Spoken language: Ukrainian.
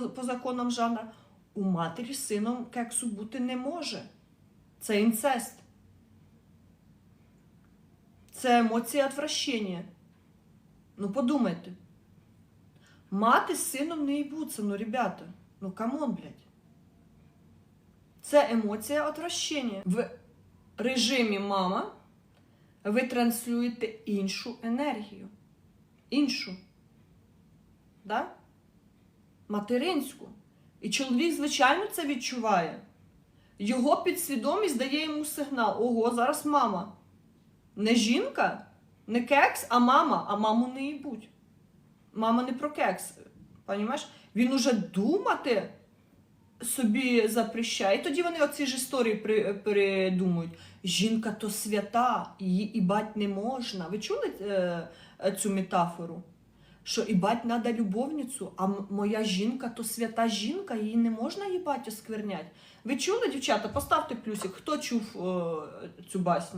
по, законам жанра, у матері з сином кексу бути не може. Це інцест. Це емоція отвращення. Ну, подумайте. Мати з сином не їбуться, ну, ребята. Ну, камон, блядь. Це емоція отвращення. В режимі мама ви транслюєте іншу енергію. Іншу. Да? Материнську. І чоловік, звичайно, це відчуває. Його підсвідомість дає йому сигнал: ого, зараз мама. Не жінка, не кекс, а мама, а маму не їбуть. Мама не про кекс. Понімаєш? Він уже думати собі запрещає. І тоді вони оці ж історії при, придумують. Жінка то свята, її ібать не можна. Ви чули е, цю метафору? Що ібать треба любовницю, а моя жінка то свята жінка, її не можна їбать осквернять. Ви чули, дівчата? Поставте плюсик, хто чув е, цю басню?